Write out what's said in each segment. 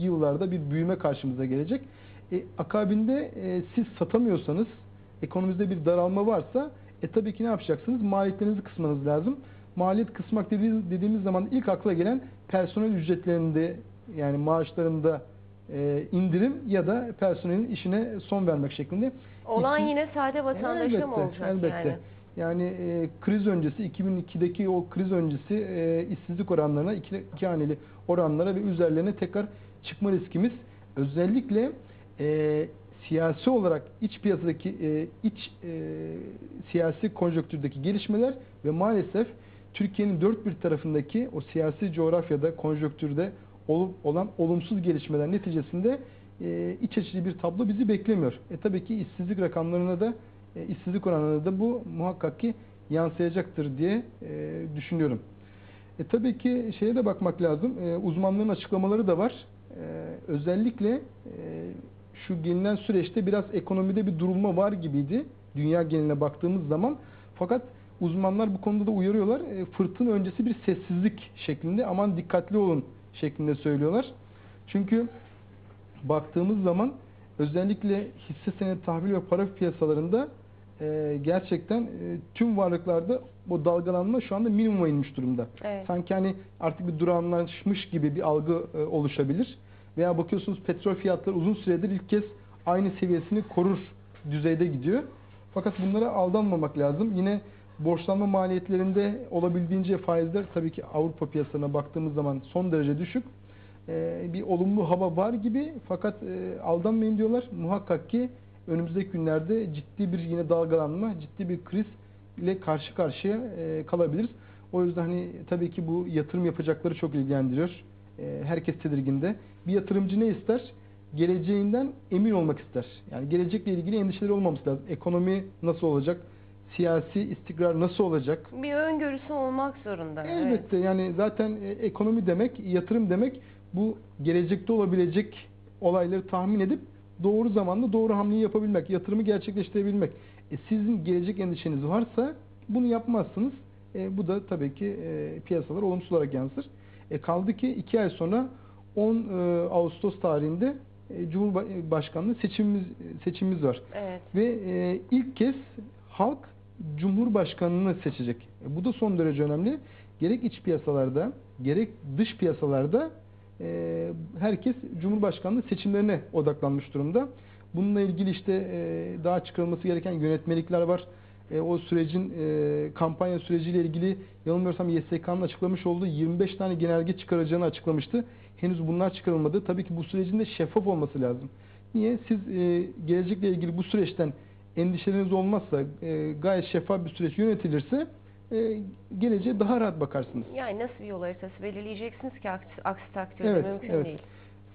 yıllarda bir büyüme karşımıza gelecek. E, akabinde e, siz satamıyorsanız, ekonomide bir daralma varsa e tabii ki ne yapacaksınız? Maliyetlerinizi kısmanız lazım. Maliyet kısmak dediğimiz, dediğimiz zaman ilk akla gelen personel ücretlerinde yani maaşlarında e, indirim ya da personelin işine son vermek şeklinde. Olan İşsiz- yine sade vatandaşa mı olacak elbette. yani? Yani e, kriz öncesi 2002'deki o kriz öncesi e, işsizlik oranlarına iki, iki haneli oranlara ve üzerlerine tekrar çıkma riskimiz özellikle e, siyasi olarak iç piyasadaki e, iç e, siyasi konjonktürdeki gelişmeler ve maalesef Türkiye'nin dört bir tarafındaki o siyasi coğrafyada konjonktürde olup olan olumsuz gelişmeler neticesinde e, iç açıcı bir tablo bizi beklemiyor. E tabii ki işsizlik rakamlarına da e, işsizlik oranına da bu muhakkak ki yansıyacaktır diye e, düşünüyorum. E, tabii ki şeye de bakmak lazım. E, uzmanların açıklamaları da var. Özellikle e, şu gelinen süreçte biraz ekonomide bir durulma var gibiydi. Dünya geneline baktığımız zaman. Fakat uzmanlar bu konuda da uyarıyorlar. E, fırtına öncesi bir sessizlik şeklinde aman dikkatli olun şeklinde söylüyorlar. Çünkü baktığımız zaman özellikle hisse senedi tahvil ve para piyasalarında e, gerçekten e, tüm varlıklarda bu dalgalanma şu anda minimuma inmiş durumda. Evet. Sanki hani artık bir durağanlaşmış gibi bir algı e, oluşabilir. Veya bakıyorsunuz petrol fiyatları uzun süredir ilk kez aynı seviyesini korur düzeyde gidiyor. Fakat bunlara aldanmamak lazım. Yine borçlanma maliyetlerinde olabildiğince faizler tabii ki Avrupa piyasalarına baktığımız zaman son derece düşük. Ee, bir olumlu hava var gibi fakat e, aldanmayın diyorlar. Muhakkak ki önümüzdeki günlerde ciddi bir yine dalgalanma, ciddi bir kriz ile karşı karşıya e, kalabiliriz. O yüzden hani tabii ki bu yatırım yapacakları çok ilgilendiriyor. E, herkes tedirginde. Bir yatırımcı ne ister? Geleceğinden emin olmak ister. Yani gelecekle ilgili endişeleri olmaması lazım. Ekonomi nasıl olacak? Siyasi istikrar nasıl olacak? Bir öngörüsü olmak zorunda. evet. Elbette yani zaten e, ekonomi demek, yatırım demek bu gelecekte olabilecek olayları tahmin edip doğru zamanda doğru hamleyi yapabilmek, yatırımı gerçekleştirebilmek. E, sizin gelecek endişeniz varsa bunu yapmazsınız. E, bu da tabii ki e, piyasalar olumsuz olarak yansır. E, kaldı ki iki ay sonra 10 e, Ağustos tarihinde e, Cumhurbaşkanlığı seçimimiz seçimimiz var. Evet. Ve e, ilk kez halk Cumhurbaşkanını seçecek. E, bu da son derece önemli. Gerek iç piyasalarda, gerek dış piyasalarda e, herkes Cumhurbaşkanlığı seçimlerine odaklanmış durumda. Bununla ilgili işte e, daha çıkarılması gereken yönetmelikler var. E, o sürecin e, kampanya süreciyle ilgili yanılmıyorsam YSK'nın açıklamış olduğu 25 tane genelge çıkaracağını açıklamıştı. Henüz bunlar çıkarılmadı. Tabii ki bu sürecin de şeffaf olması lazım. Niye? Siz e, gelecekle ilgili bu süreçten endişeleriniz olmazsa, e, gayet şeffaf bir süreç yönetilirse e, geleceğe daha rahat bakarsınız. Yani nasıl bir yol haritası belirleyeceksiniz ki aksi, aksi takdirde Evet, mümkün evet. değil.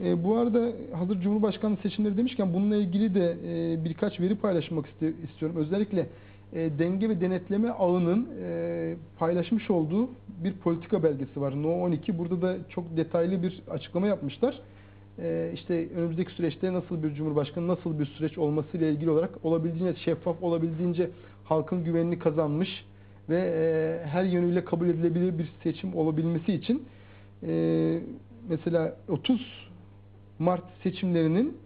E, bu arada hazır Cumhurbaşkanlığı seçimleri demişken bununla ilgili de e, birkaç veri paylaşmak iste- istiyorum. Özellikle e, denge ve denetleme ağının e, paylaşmış olduğu bir politika belgesi var. No 12. Burada da çok detaylı bir açıklama yapmışlar. E, işte önümüzdeki süreçte nasıl bir cumhurbaşkanı, nasıl bir süreç olması ile ilgili olarak olabildiğince şeffaf, olabildiğince halkın güvenini kazanmış ve e, her yönüyle kabul edilebilir bir seçim olabilmesi için e, mesela 30 Mart seçimlerinin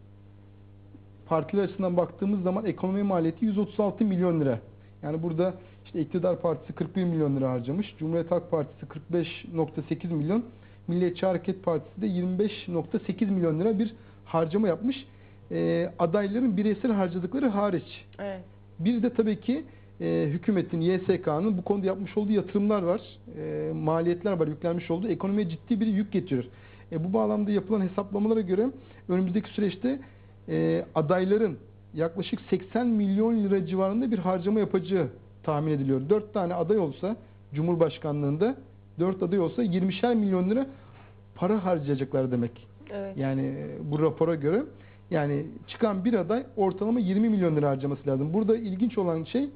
partiler açısından baktığımız zaman ekonomi maliyeti 136 milyon lira. Yani burada işte iktidar partisi 41 milyon lira harcamış. Cumhuriyet Halk Partisi 45.8 milyon. Milliyetçi Hareket Partisi de 25.8 milyon lira bir harcama yapmış. Ee, adayların bireysel harcadıkları hariç. Evet. Bir de tabii ki e, hükümetin, YSK'nın bu konuda yapmış olduğu yatırımlar var. E, maliyetler var, yüklenmiş olduğu. Ekonomiye ciddi bir yük getiriyor. E, bu bağlamda yapılan hesaplamalara göre önümüzdeki süreçte e, adayların yaklaşık 80 milyon lira civarında bir harcama yapacağı tahmin ediliyor. 4 tane aday olsa Cumhurbaşkanlığında 4 aday olsa 20'şer milyon lira para harcayacaklar demek. Evet. Yani e, bu rapora göre yani çıkan bir aday ortalama 20 milyon lira harcaması lazım. Burada ilginç olan şey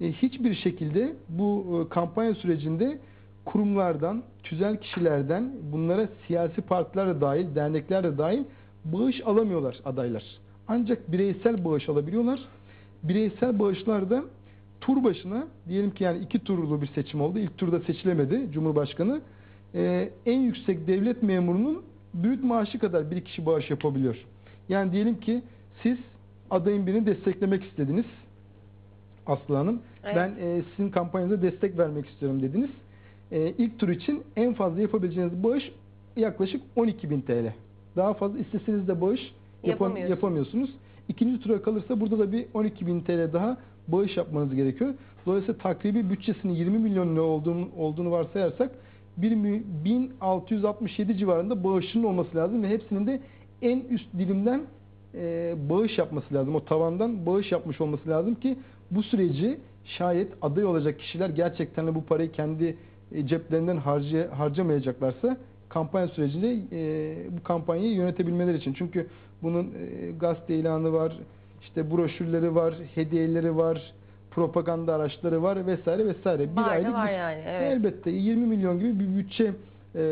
e, hiçbir şekilde bu kampanya sürecinde kurumlardan, tüzel kişilerden bunlara siyasi partiler de dahil, dernekler de dahil bağış alamıyorlar adaylar. Ancak bireysel bağış alabiliyorlar. Bireysel bağışlar da tur başına diyelim ki yani iki turlu bir seçim oldu. İlk turda seçilemedi Cumhurbaşkanı. Ee, en yüksek devlet memurunun brüt maaşı kadar bir kişi bağış yapabiliyor. Yani diyelim ki siz adayın birini desteklemek istediniz. Aslı Hanım. Evet. Ben e, sizin kampanyanıza destek vermek istiyorum dediniz. E, ilk tur için en fazla yapabileceğiniz bağış yaklaşık 12.000 TL. Daha fazla isteseniz de bağış yapam- Yapamıyorsunuz. İkinci tura kalırsa burada da bir 12.000 TL daha bağış yapmanız gerekiyor. Dolayısıyla takribi bütçesinin 20 milyon lira olduğunu, olduğunu varsayarsak 1 mi- 1667 civarında bağışının olması lazım ve hepsinin de en üst dilimden e, bağış yapması lazım. O tavandan bağış yapmış olması lazım ki bu süreci şayet aday olacak kişiler gerçekten de bu parayı kendi e, ceplerinden harcay- harcamayacaklarsa kampanya sürecinde e, bu kampanyayı yönetebilmeleri için. Çünkü bunun e, gazete ilanı var, işte broşürleri var, hediyeleri var, propaganda araçları var vesaire vesaire. Var da aylık var bir- yani. Evet. Elbette 20 milyon gibi bir bütçe e,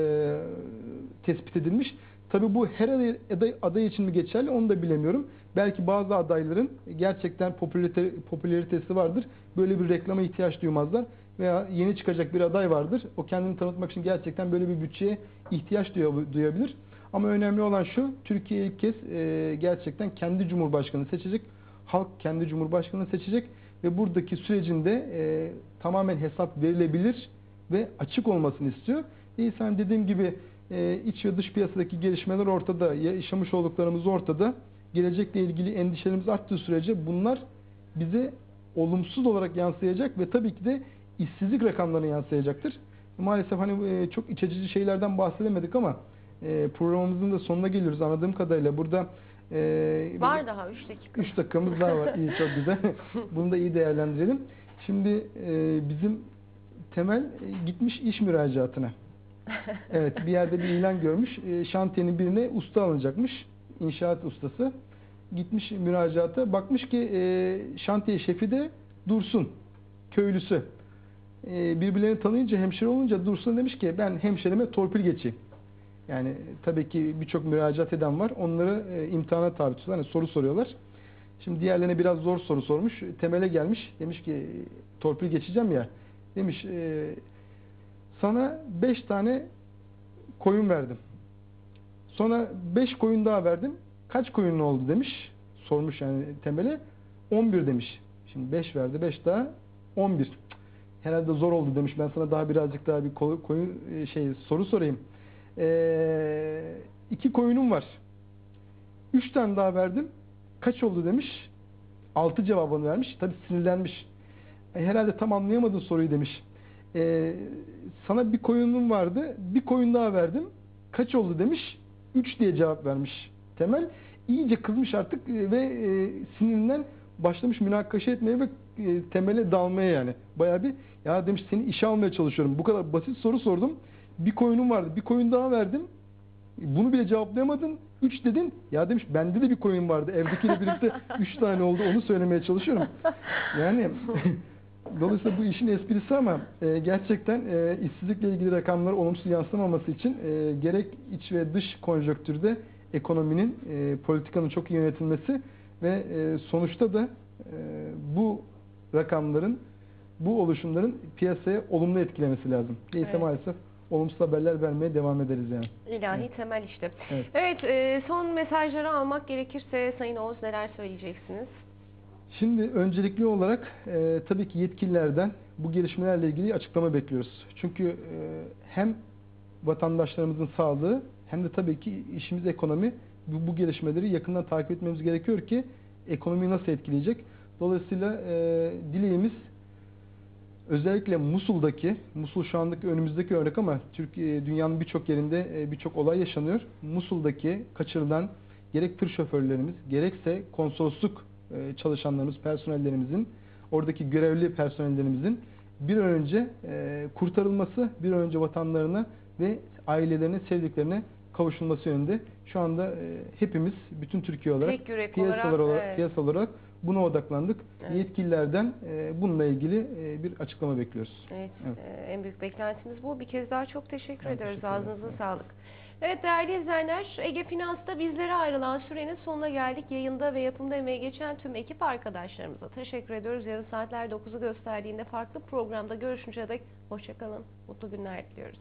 tespit edilmiş. Tabii bu her aday, aday, aday için mi geçerli onu da bilemiyorum. Belki bazı adayların gerçekten popülarite, popülaritesi vardır. Böyle bir reklama ihtiyaç duymazlar. Veya yeni çıkacak bir aday vardır. O kendini tanıtmak için gerçekten böyle bir bütçeye ihtiyaç duya- duyabilir. Ama önemli olan şu, Türkiye ilk kez e, gerçekten kendi cumhurbaşkanı seçecek. Halk kendi cumhurbaşkanını seçecek ve buradaki sürecinde e, tamamen hesap verilebilir ve açık olmasını istiyor. İnsan dediğim gibi e, iç ve dış piyasadaki gelişmeler ortada, yaşamış olduklarımız ortada. Gelecekle ilgili endişelerimiz arttığı sürece bunlar bize olumsuz olarak yansıyacak ve tabii ki de işsizlik rakamlarına yansıyacaktır. Maalesef hani e, çok iç açıcı şeylerden bahsedemedik ama e, programımızın da sonuna geliyoruz anladığım kadarıyla. Burada e, Var daha 3 dakika. 3 dakikamız daha var. İyi çok güzel. Bunu da iyi değerlendirelim. Şimdi e, bizim temel e, gitmiş iş müracaatına. Evet bir yerde bir ilan görmüş. E, şantiyenin birine usta alınacakmış. İnşaat ustası. Gitmiş müracaata. Bakmış ki e, şantiye şefi de Dursun. Köylüsü. E, birbirlerini tanıyınca hemşire olunca Dursun demiş ki ben hemşerime torpil geçeyim. Yani tabii ki birçok müracaat eden var. Onları e, imtihana tabi tutuyorlar. Yani soru soruyorlar. Şimdi diğerlerine biraz zor soru sormuş. Temele gelmiş. Demiş ki torpil geçeceğim ya. Demiş e, sana 5 tane koyun verdim. Sonra 5 koyun daha verdim. Kaç koyun oldu demiş. Sormuş yani temele. 11 demiş. Şimdi 5 verdi 5 daha 11. Cık, Herhalde zor oldu demiş. Ben sana daha birazcık daha bir koy- koyun e, şey soru sorayım. Ee, iki koyunum var. Üç tane daha verdim. Kaç oldu demiş. Altı cevabını vermiş. Tabi sinirlenmiş. E, herhalde tam anlayamadın soruyu demiş. Ee, sana bir koyunum vardı. Bir koyun daha verdim. Kaç oldu demiş. Üç diye cevap vermiş Temel. İyice kızmış artık e, ve e, sinirinden başlamış münakaşa etmeye ve e, temele dalmaya yani. Bayağı bir ya demiş seni işe almaya çalışıyorum. Bu kadar basit soru sordum. Bir koyunum vardı. Bir koyun daha verdim. Bunu bile cevaplayamadın. Üç dedin. Ya demiş bende de bir koyun vardı. Evdekiyle birlikte üç tane oldu. Onu söylemeye çalışıyorum. Yani dolayısıyla bu işin esprisi ama e, gerçekten e, işsizlikle ilgili rakamlar olumsuz yansımaması için e, gerek iç ve dış konjonktürde ekonominin, e, politikanın çok iyi yönetilmesi ve e, sonuçta da e, bu rakamların, bu oluşumların piyasaya olumlu etkilemesi lazım. Değilse Evet. maalesef olumsuz haberler vermeye devam ederiz yani. İlahi Evet. temel işte. Evet. Evet, e, son mesajları almak gerekirse Sayın Oğuz neler söyleyeceksiniz? Şimdi öncelikli olarak e, tabii ki yetkililerden bu gelişmelerle ilgili açıklama bekliyoruz. Çünkü e, hem vatandaşlarımızın sağlığı hem de tabii ki işimiz ekonomi bu, bu gelişmeleri yakından takip etmemiz gerekiyor ki ekonomiyi nasıl etkileyecek. Dolayısıyla e, dileğimiz özellikle Musul'daki, Musul şu andaki önümüzdeki örnek ama Türkiye dünyanın birçok yerinde e, birçok olay yaşanıyor. Musul'daki kaçırılan gerek tır şoförlerimiz, gerekse konsolosluk e, çalışanlarımız, personellerimizin, oradaki görevli personellerimizin bir an önce e, kurtarılması, bir an önce vatanlarına ve ailelerine, sevdiklerine kavuşulması yönünde. Şu anda e, hepimiz, bütün Türkiye olarak, Tek yürek piyasalar olarak, olarak, evet. piyasa olarak buna odaklandık. Evet. Yetkililerden e, bununla ilgili e, bir açıklama bekliyoruz. Evet, Evet. e, en büyük beklentimiz bu. Bir kez daha çok teşekkür Ben ediyoruz. teşekkür. Ağzınıza Evet. sağlık. Evet değerli izleyenler, Ege Finans'ta bizlere ayrılan sürenin sonuna geldik. Yayında ve yapımda emeği geçen tüm ekip arkadaşlarımıza teşekkür ediyoruz. Yarın saatler 9'u gösterdiğinde farklı programda görüşünceye dek hoşçakalın, mutlu günler diliyoruz.